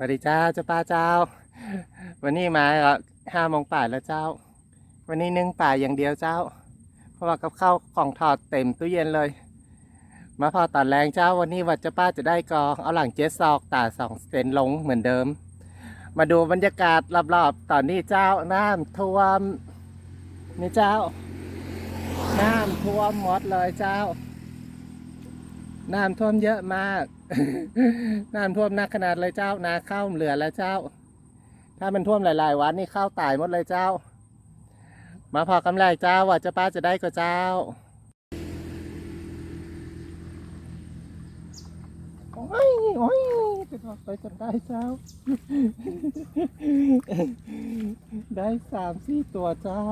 สวัสดีเจ้าเจ้าป้าเจ้า วันนี้มาห้าโมงป่าแล้วเจ้า วันนี้นึ่งป่าอย่างเดียวเจ้า เพราะว่ากับข้าวของทอดเต็มตู้เย็นเลย มาพอตอนแรงเจ้าวันนี้วัดเจ้าป้าจะได้กองเอาหลังเจ็ดซอกตาสองเซนลงเหมือนเดิม มาดูบรรยากาศรอบๆตอนนี้เจ้าน้ำท่วมนี่เจ้า น้ำท่วมหมดเลยเจ้า น้ำท่วมเยอะมาก น้ำท่วมนักขนาดเลยเจ้านาข้าวเหลือแล้วเจ้า ถ้ามันท่วมหลาย ๆ วันนี่ข้าวตายหมดเลยเจ้า มาพอกำไรเจ้าว่าจะป้าจะได้ก็เจ้าโอ้ยโอ้ยจะออกไปจนได้เจ้า ได้สามสี่ตัวเจ้า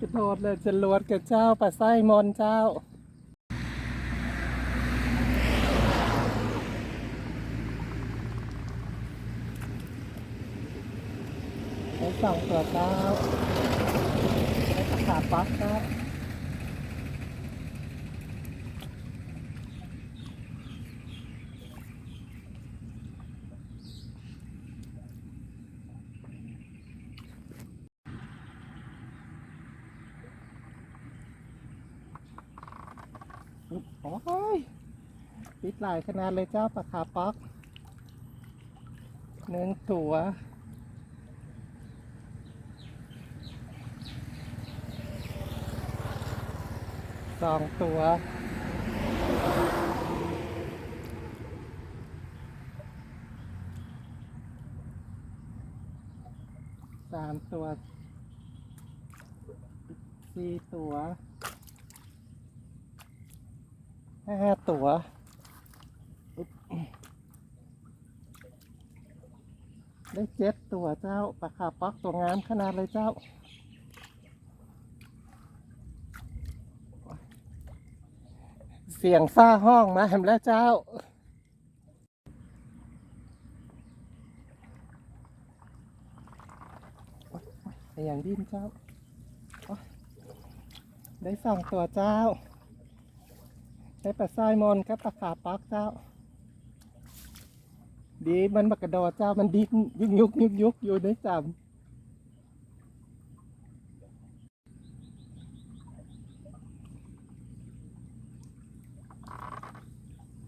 กระโดดเลยจะลวดกับเจ้าปลาไส้มอนเจ้าได้สองตัวเจ้าได้ขาปักครับ โอ้ยปิดหลายขนาดเลยเจ้าปลาขาปักหนึ่งตัวสองตัวสามตัวสี่ตัว ห้าตัวได้เจ็ดตัวเจ้าปลาคาปักตัวงามขนาดเลยเจ้า เสียงฟ้าห้องมาแหมแล้วเจ้าอย่างดิ้นเจ้า ได้สองตัวเจ้า ได้ปลาทรายมอนกับปลาขาปักเจ้า ดีมันบักกระโดดเจ้ามันดิ้นยุกยุกยุกยุกอยู่ได้จำ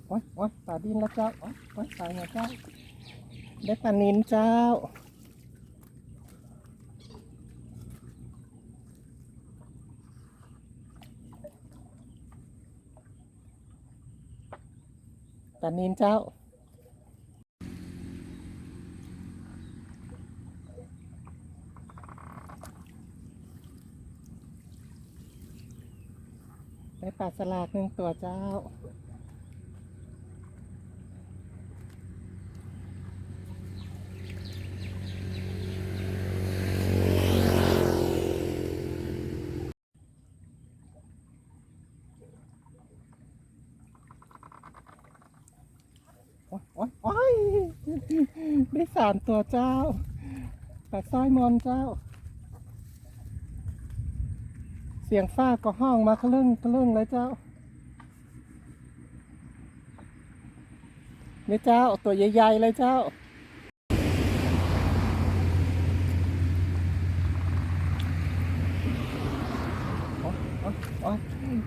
โอ๊ยโอ๊ยปลาดินแล้วเจ้าโอ๊ยโอ๊ยปลาเนี่ยเจ้า ได้ปลานินเจ้า ปลานินเจ้า ไปปลาสลากหนึ่งตัวเจ้า โอ๊ยโอ๊ยโอ๊ยได้ สามตัวเจ้าปลาสร้อยมอนเจ้า เสียงฟ้าก็ห้องมาคลึ่งคลึ่งเลยเจ้านี่เจ้าตัวใหญ่ๆเลยเจ้า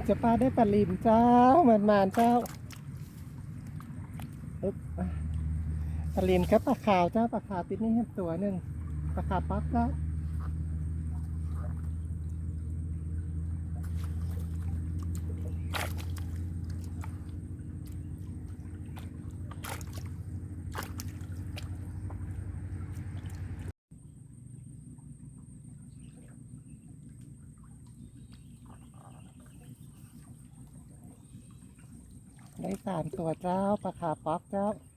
จะปลาได้ปลาลิมเจ้ามันมานๆเจ้า ปึ๊บอะปลมครับปลาขาวเจ้าปลาขาวติดนี่ให้ตัวหนึ่งปลาขาวปั๊บเจ้าได้สามตัวเจ้าปลาขาปั๊บเจ้า ไ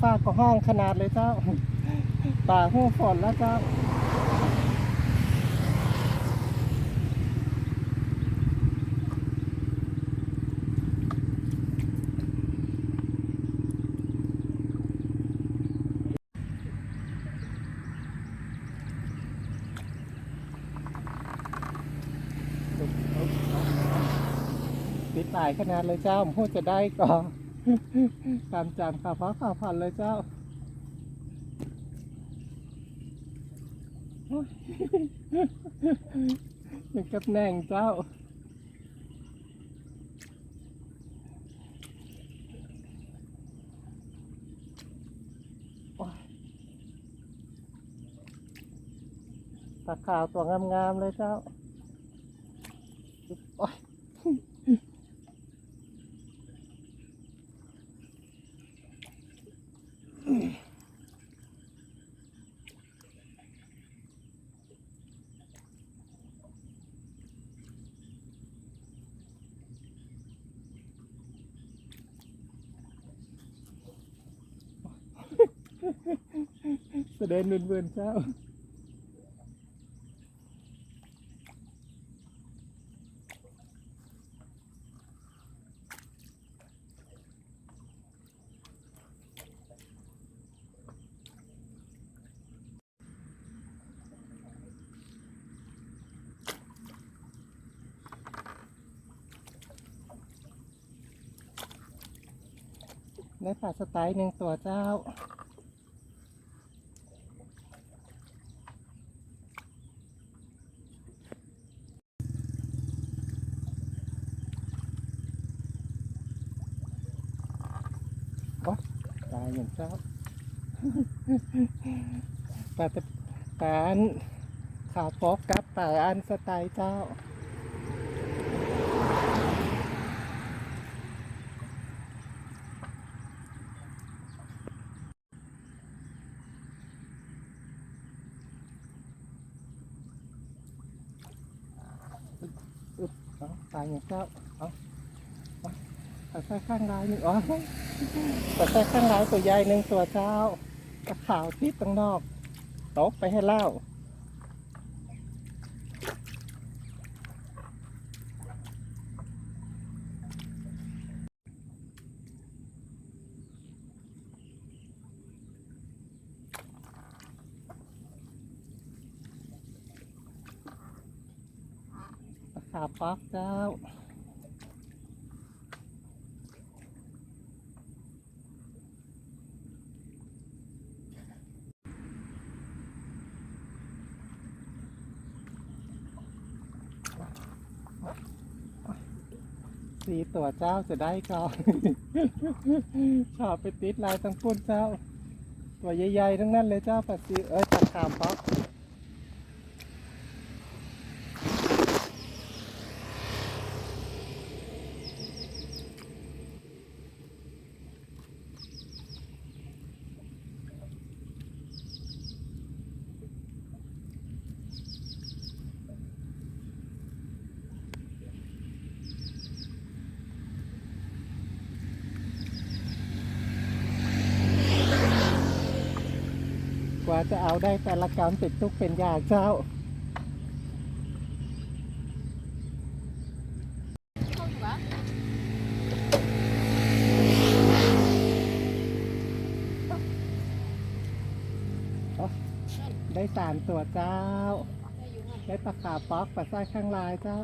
ฟ้าก็ห้องขนาดเลยเจ้าป่าหูฝนแล้วเจ้าปิดตายขนาดเลยเจ้าผมพูดจะได้ก่ อนตามจานข่าวฟ้าข่าวผ่านเลยเจ้าอยยังกับแหน่งเจ้าตาขาวตัวงามๆเลยเจ้า โอ้ย แสดงเบือนๆเจ้าได้ปลาสไตล์หนึ่งตัวเจ้า โอ๊ยตาย อย่างเจ้าปลาตะปลาอันขาวป๊อกกับปลาอันสไตล์เจ้าอึบเอาตายอย่างเจ้าเอาเอาใส่ข้างลายหนึ่งอ๋อ อตัดใส่ข้างลายตัวใหญ่หนึ่งตัวเจ้ากระขาวทิศตรงนอกตกไปให้เล่าตะขาปักเจ้า สี ตัวเจ้าจะได้ก่อนชอบไปติดลายทั้งพุ่นเจ้า ตัวใหญ่ๆทั้งนั้นเลยเจ้าปัสสีเอ้ยตะขามป๊อก ว่าจะเอาได้แต่ละกรรมติดทุกเป็นยากเจ้า ได้สามตัวเจ้า ได้ปลาขาป๊อกปลาสร้อยข้างลายเจ้า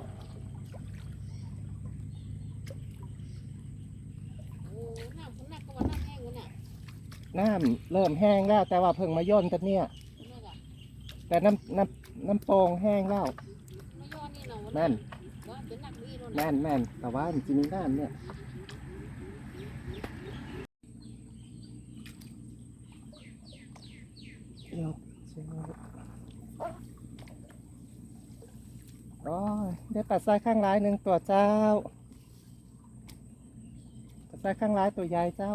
น้ำเริ่มแห้งแล้ว แต่ว่าเพิ่งมาย่นกันเนี่ย แต่น้ำน้ำน้ำโป่งแห้งแล้วนั่นแม่นแม่นแต่ว่ามันจะมีน้ำเนี่ยยกเชือกโอ้ยได้ปัดซ้ายข้างร้ายหนึ่งตัวเจ้าปัดซ้ายข้างร้ายตัวใหญ่เจ้า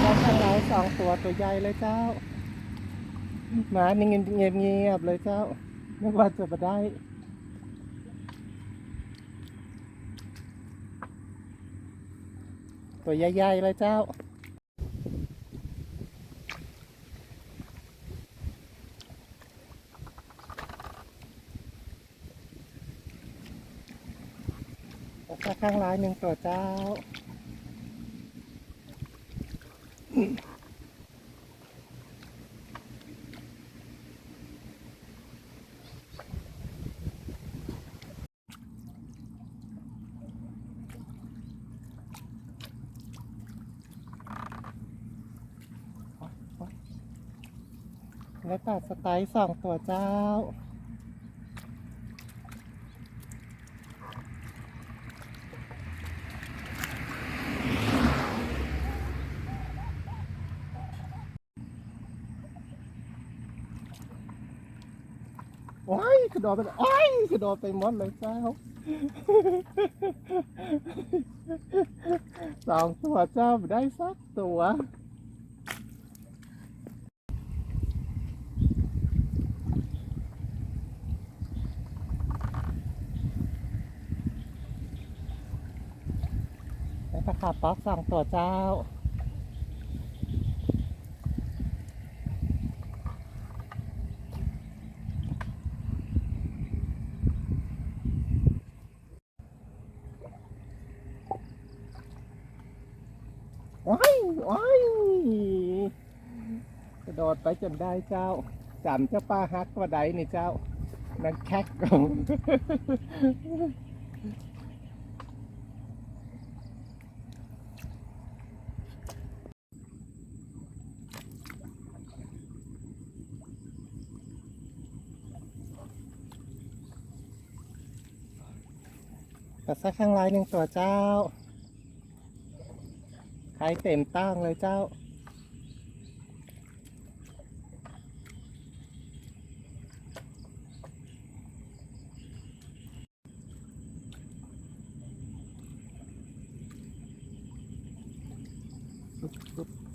เจ้าข้างในสอง ตัวตัวใหญ่เลยเจ้าหมานี่เงียบเงียบเงียบเลยเจ้านึกว่าจะมาได้ตัวใหญ่ๆเลยเจ้าแล้ข้างร้ายหนึ่งตัวเจ้า และตัดสไตล์สองตัวเจ้า โอ้ยกระโดดไปโอ้ยกระโดดไปหมดเลยเจ้า สองตัวเจ้าไม่ได้สักตัว แล้วก็ขาป๊อกสองตัวเจ้า ว้ายว้ายกระโดดไปจนได้เจ้าจำเจ้าป้าฮักว่าใดนี่เจ้า นั่นแคกของ ปัดซะข้างลายหนึ่งตัวเจ้าใครเต็มตั้งเลยเจ้า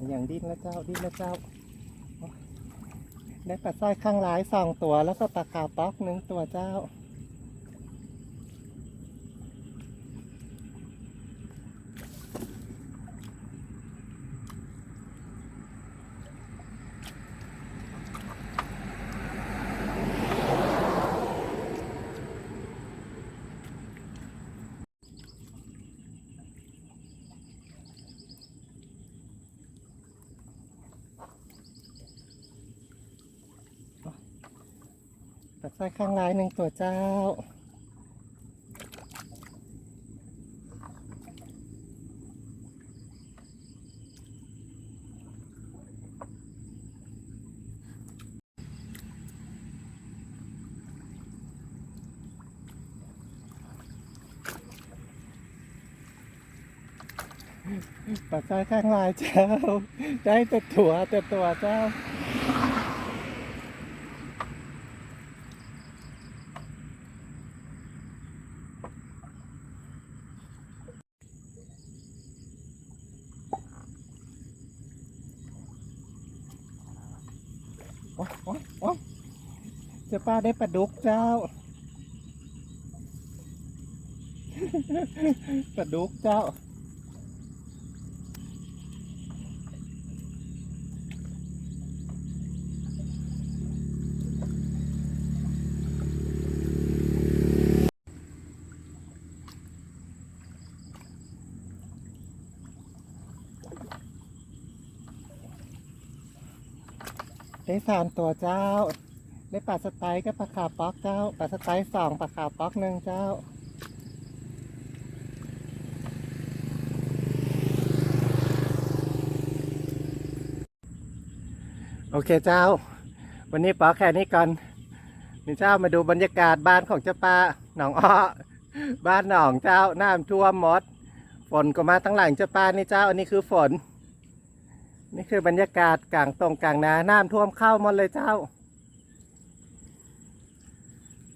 อย่างดิ้นแล้วเจ้า ดิ้นแล้วเจ้า ได้ปลาสร้อยข้างร้ายสองตัวแล้วก็ปลาขาวป๊อกหนึ่งตัวเจ้า ปัดสร้ข้างร้ายหนึ่งตัวเจ้า ปัดสร้ข้างลายเจ้า ได้แต่ตัวแต่ตัวเจ้า โอ๊ยโอ๊ยโอ๊ยเจ้า ป้าได้ปลาดุกเจ้า ปลาดุกเจ้า ได้สามตัวเจ้า ได้ปลาสไตล์กับปลาขาป๊อกเจ้าปลาสไตล์สองปลาขาป๊อกหนึ่งเจ้าโอเคเจ้า วันนี้ป๋อแค่นี้ก่อนนี่เจ้ามาดูบรรยากาศบ้านของเจ้าป้าหนองอ้อบ้านหนองเจ้าน้ำท่วมหมด ฝนก็มาตั้งหลังเจ้าป้านี่เจ้า อันนี้คือฝน นี่คือบรรยากาศกลางตรงกลางนาน้ำท่วมเข้าหมดเลยเจ้า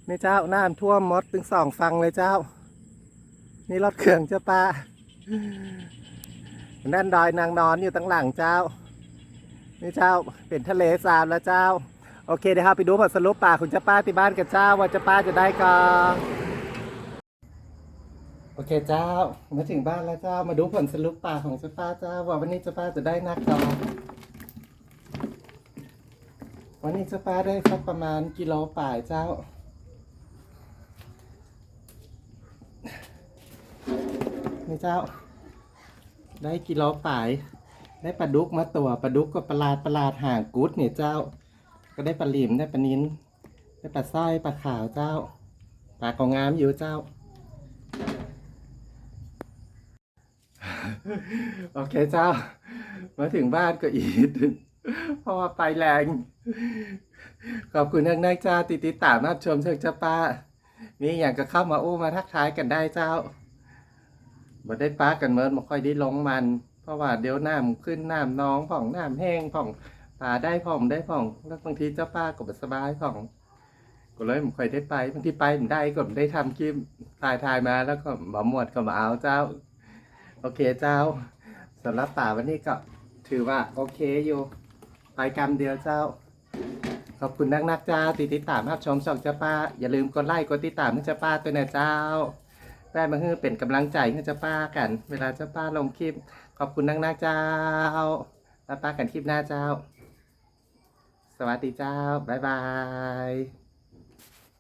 นี่เจ้าน้ำท่วมมดถึงสองฝั่งเลยเจ้า นี่รถเครื่องเจ้าป้านั่นดอยนางนอนอยู่ตั้งหลังเจ้า นี่เจ้าเป็นทะเลสาบแล้วเจ้า โอเคเดี๋ยวเราไปดูผลสรุปป่าคุณเจ้าป้าที่บ้านกันเจ้า ว่าเจ้าป้าจะได้ก่อนโอเคเจ้า มาถึงบ้านแล้วเจ้า มาดูผลสรุปป่าของเจ้าป้าเจ้า ว่าวันนี้เจ้าป้าจะได้นักกอนวันนี้เจ้าป้าได้สักประมาณกิโลป่ายเจ้า นี่เจ้า ได้กิโลป่าย ได้ปลาดุกมาตัวปลาดุกก็ประหลาดประหลาดห่างกุดเนี่ยเจ้า ก็ได้ปลาหลิมได้ปลานิ้น ได้ปลาสร้อยปลาขาวเจ้าปลาของงามอยู่เจ้า โอเคเจ้า มาถึงบ้านก็อีดเพราะว่าไปแรง ขอบคุณนักนักๆเจ้าติดติดตามรับชมเชิงจ้าป้า มีอย่างก็เข้ามาอู้มาทักทายกันได้เจ้า บ่ได้ป้ากันเมินบ่ค่อยได้ลงมัน เพราะว่าเดี๋ยวน้ำขึ้นน้ำน้องผ่องน้ำแห้งผ่องป่าได้ผ่องได้ผ่องแล้วบางทีเจ้าป้าก็บ่สบายผ่อง ก็เลยผมค่อยได้ไปบางทีไปผมได้ก็บ่ได้ทำคลิปถ่ายถ่ายมาแล้วก็บ่หมวดก็มาเอาเจ้า โอเคเจ้าสำหรับป่าวันนี้ก็ถือว่าโอเคอยู่ไปกรรมเดียวเจ้า ขอบคุณนักนักๆจ้าติดติดตามรับชมช่องเจ้าป้า อย่าลืมกดไลค์กดติดตามให้เจ้าป้าตัวหนะเจ้า ได้มาเพื่อเป็นกำลังใจให้เจ้าป้ากัน เวลาเจ้าป้าลงคลิป ขอบคุณนักนักเจ้าแล้วป้ากันคลิปหน้าเจ้า สวัสดีเจ้า บ๊ายบาย